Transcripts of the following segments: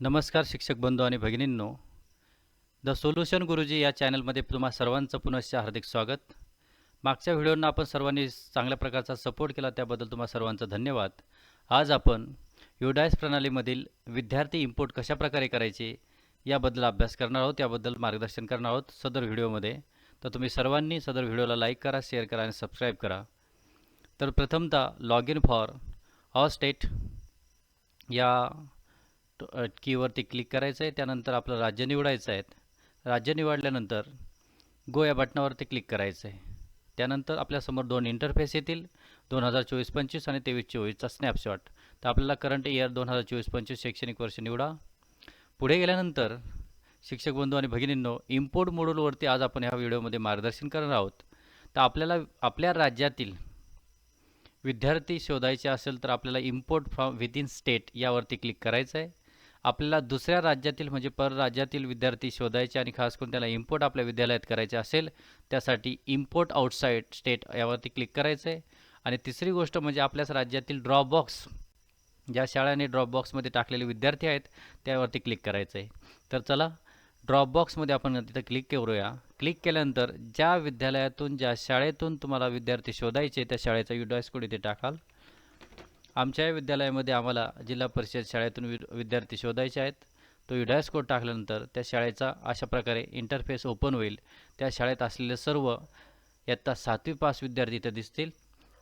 नमस्कार शिक्षक बंधू आणि भगिनींनो. द सोल्युशन गुरुजी या चॅनलमध्ये तुम्हा सर्वांचं पुनश्च हार्दिक स्वागत. मागच्या व्हिडिओंना आपण सर्वांनी चांगल्या प्रकारचा सपोर्ट केला त्याबद्दल तुम्हा सर्वांचा धन्यवाद. आज आपण युडायस प्रणालीमधील विद्यार्थी इम्पोर्ट कशाप्रकारे करायचे याबद्दल अभ्यास करणार आहोत याबद्दल मार्गदर्शन करणार आहोत सदर व्हिडिओमध्ये. तर तुम्ही सर्वांनी सदर व्हिडिओला लाईक करा शेअर करा आणि सबस्क्राईब करा. तर प्रथमतः log in for of state या कीवरती क्लिक करायचं आहे. त्यानंतर आपलं राज्य निवडायचं आहे. राज्य निवडल्यानंतर गो या बटनावरती क्लिक करायचं आहे. त्यानंतर आपल्यासमोर दोन इंटरफेस येतील. दोन हजार चोवीस पंचवीस आणि तेवीस चोवीसचा स्नॅपशॉट तर आपल्याला करंट इयर दोन हजार चोवीस पंचवीस शैक्षणिक वर्ष निवडा. पुढे गेल्यानंतर शिक्षक बंधू आणि भगिनींनो इम्पोर्ट मोडूलवरती आज आपण ह्या व्हिडिओमध्ये मार्गदर्शन करणार आहोत. तर आपल्याला आपल्या राज्यातील विद्यार्थी शोधायचे असेल तर आपल्याला इम्पोर्ट फ्रॉम विदिन स्टेट यावरती क्लिक करायचं आहे. आपल्याला दुसऱ्या राज्यातील म्हणजे परराज्यातील विद्यार्थी शोधायचे आणि खास करून त्याला इम्पोर्ट आपल्या विद्यालयात करायचे असेल त्यासाठी इम्पोर्ट आउटसाईड स्टेट यावरती क्लिक करायचं आहे आणि तिसरी गोष्ट म्हणजे आपल्याच राज्यातील ड्रॉपबॉक्स ज्या शाळांनी ड्रॉपबॉक्समध्ये टाकलेले विद्यार्थी आहेत त्यावरती क्लिक करायचं आहे तर चला ड्रॉपबॉक्समध्ये आपण तिथं क्लिक करूया. क्लिक केल्यानंतर ज्या विद्यालयातून ज्या शाळेतून तुम्हाला विद्यार्थी शोधायचे त्या शाळेचा युडॉयस कोड इथे टाकाल. आमच्या या विद्यालयामध्ये आम्हाला जिल्हा परिषद शाळेतून वि विद्यार्थी शोधायचे आहेत. तो युडायस कोड टाकल्यानंतर त्या शाळेचा अशा प्रकारे इंटरफेस ओपन होईल. त्या शाळेत असलेले सर्व इयत्ता सातवी पास विद्यार्थी इथं दिसतील.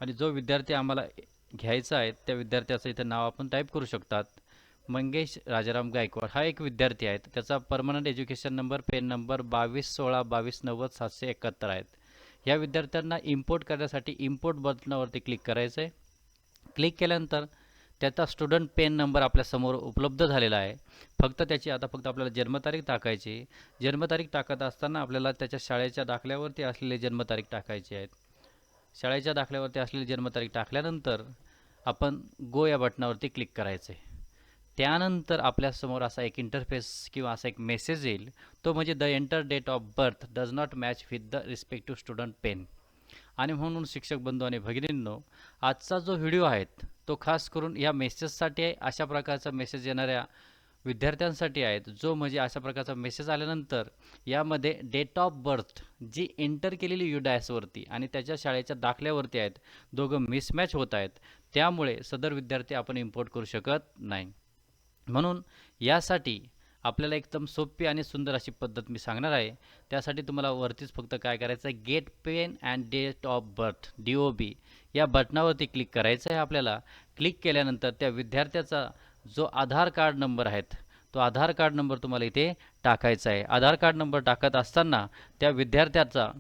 आणि जो विद्यार्थी आम्हाला घ्यायचा आहे त्या विद्यार्थ्याचं इथं नाव आपण टाईप करू शकतात. मंगेश राजाराम गायकवाड हा एक विद्यार्थी आहे. त्याचा permanent education number PEN number बावीस सोळा बावीस नव्वद सातशे एकाहत्तर आहेत. या विद्यार्थ्यांना इम्पोर्ट करण्यासाठी इम्पोर्ट बटनावरती क्लिक करायचं आहे क्लिक केल्यानंतर त्याचा स्टुडंट पेन नंबर आपल्यासमोर उपलब्ध झालेला आहे. फक्त त्याची आता फक्त आपल्याला जन्मतारीख टाकायची जन्मतारीख टाकत असताना आपल्याला त्याच्या शाळेच्या दाखल्यावरती असलेली जन्मतारीख टाकायची आहेत शाळेच्या दाखल्यावरती असलेली जन्मतारीख टाकल्यानंतर आपण गो या बटनावरती क्लिक करायचं आहे. त्यानंतर आपल्यासमोर असा एक इंटरफेस किंवा असा एक मेसेज येईल. तो म्हणजे the enter date of birth does not match with the respective student PEN आणि म्हणून शिक्षक बंधू आणि भगिनींनो आजचा जो व्हिडिओ आहे तो खास करून या मेसेजसाठी आहे अशा प्रकारचा मेसेज येणाऱ्या विद्यार्थ्यांसाठी आहेत जो म्हणजे अशा प्रकारचा मेसेज आल्यानंतर यामध्ये डेट ऑफ बर्थ जी एंटर केलेली युडायसवरती आणि त्याच्या शाळेच्या दाखल्यावरती आहेत दोघं मिसमॅच होत आहेत. त्यामुळे सदर विद्यार्थी आपण इम्पोर्ट करू शकत नाही. म्हणून यासाठी आपल्याला एकदम सोपी आणि सुंदर अशी पद्धत मी सांगणार आहे. त्यासाठी तुम्हाला वरतीच फक्त काय करायचं आहे get PEN and date of birth D O B या बटनावरती क्लिक करायचं आहे आपल्याला. क्लिक केल्यानंतर त्या विद्यार्थ्याचा जो आधार कार्ड नंबर आहेत तो आधार कार्ड नंबर तुम्हाला इथे टाकायचा आहे. आधार कार्ड नंबर टाकत असताना त्या विद्यार्थ्याचा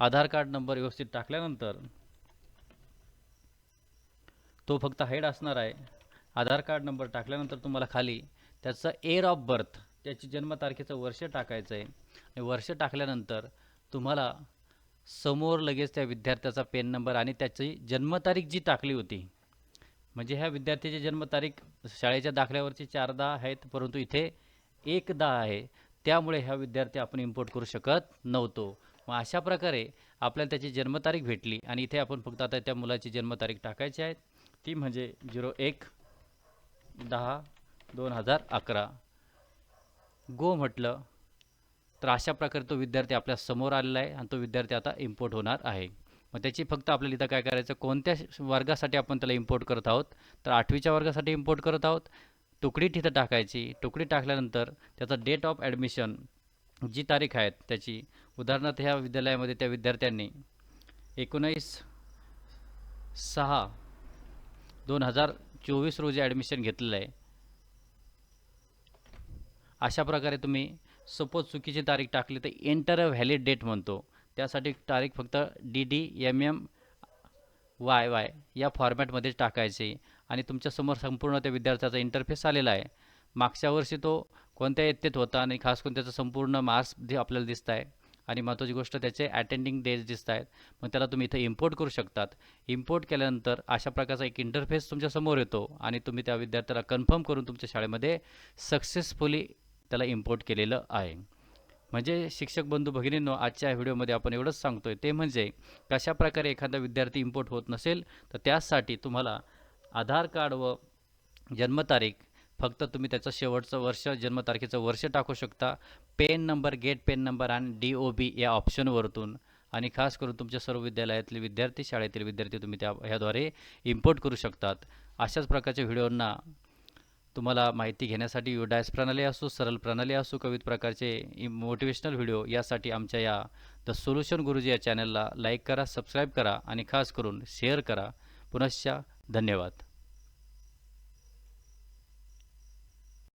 आधार कार्ड नंबर व्यवस्थित टाकल्यानंतर तो फक्त हाईड असणार आहे. आधार कार्ड नंबर टाकल्यानंतर तुम्हाला खाली त्याचं एअर ऑफ बर्थ त्याची जन्मतारखेचं वर्ष टाकायचं आहे आणि वर्ष टाकल्यानंतर तुम्हाला समोर लगेच त्या विद्यार्थ्याचा पेन नंबर आणि त्याची जन्मतारीख जी टाकली होती म्हणजे ह्या विद्यार्थ्याची जन्मतारीख शाळेच्या दाखल्यावरची चार दहा आहेत परंतु इथे एक दहा आहे. त्यामुळे ह्या विद्यार्थी आपण इम्पोर्ट करू शकत नव्हतो. मग अशा प्रकारे आपल्याला त्याची जन्मतारीख भेटली आणि इथे आपण फक्त आता त्या मुलाची जन्मतारीख टाकायची आहे. ती म्हणजे झिरो एक दहा दोन हजार अकरा. गो म्हटलं तर अशा प्रकारे तो विद्यार्थी आपल्यासमोर आलेला आहे आणि तो विद्यार्थी आता इम्पोर्ट होणार आहे. मग त्याची फक्त आपल्याला इथं काय करायचं कोणत्या वर्गासाठी आपण त्याला इम्पोर्ट करत आहोत? तर आठवीच्या वर्गासाठी इम्पोर्ट करत आहोत. तुकडी तिथं टाकायची. तुकडी टाकल्यानंतर त्याचा डेट ऑफ ॲडमिशन जी तारीख आहे त्याची उदाहरणार्थ ह्या विद्यालयामध्ये त्या विद्यार्थ्यांनी एकोणीस सहा दोन हजार चोवीस रोजी ॲडमिशन घेतलेलं आहे. अशा प्रकारे तुम्ही सपोज चुकीची तारीख टाकली तर एंटर अ व्हॅलिड डेट म्हणतो. त्यासाठी तारीख फक्त D D M M Y Y या फॉर्मॅटमध्ये टाकायची. आणि तुमच्यासमोर संपूर्ण त्या विद्यार्थ्याचा इंटरफेस आलेला आहे. मागच्या वर्षी तो कोणत्या इयत्तेत होता आणि खास करून त्याचं संपूर्ण मार्क्स जे आपल्याला दिसत आहे आणि महत्त्वाची गोष्ट त्याचे अटेंडिंग डेज दिसत आहेत मग त्याला तुम्ही इथं इम्पोर्ट करू शकतात. इम्पोर्ट केल्यानंतर अशा प्रकारचा एक इंटरफेस तुमच्यासमोर येतो आणि तुम्ही त्या विद्यार्थ्याला कन्फर्म करून तुमच्या शाळेमध्ये सक्सेसफुली त्याला इम्पोर्ट केलेलं आहे. म्हणजे शिक्षक बंधू भगिनींनो आजच्या व्हिडिओमध्ये आपण एवढंच सांगतोय. ते म्हणजे कशा प्रकारे एखादा विद्यार्थी इम्पोर्ट होत नसेल तर त्यासाठी तुम्हाला आधार कार्ड व जन्मतारीख फक्त तुम्ही त्याचं शेवटचं वर्ष जन्मतारखेचं वर्ष टाकू शकता. PEN number get PEN number आणि डी ओ बी या ऑप्शनवरतून. आणि खास करून तुमच्या सर्व विद्यालयातले विद्यार्थी शाळेतील विद्यार्थी तुम्ही त्या ह्याद्वारे इम्पोर्ट करू शकतात. अशाच प्रकारच्या व्हिडिओंना तुम्हाला माहिती घेण्यासाठी युडायस प्रणाली असो सरल प्रणाली असो कवित प्रकारचे मोटिवेशनल व्हिडिओ यासाठी आमच्या या द सोल्युशन गुरुजी या चॅनलला लाईक करा सबस्क्राईब करा आणि खास करून शेअर करा. पुनश्च धन्यवाद.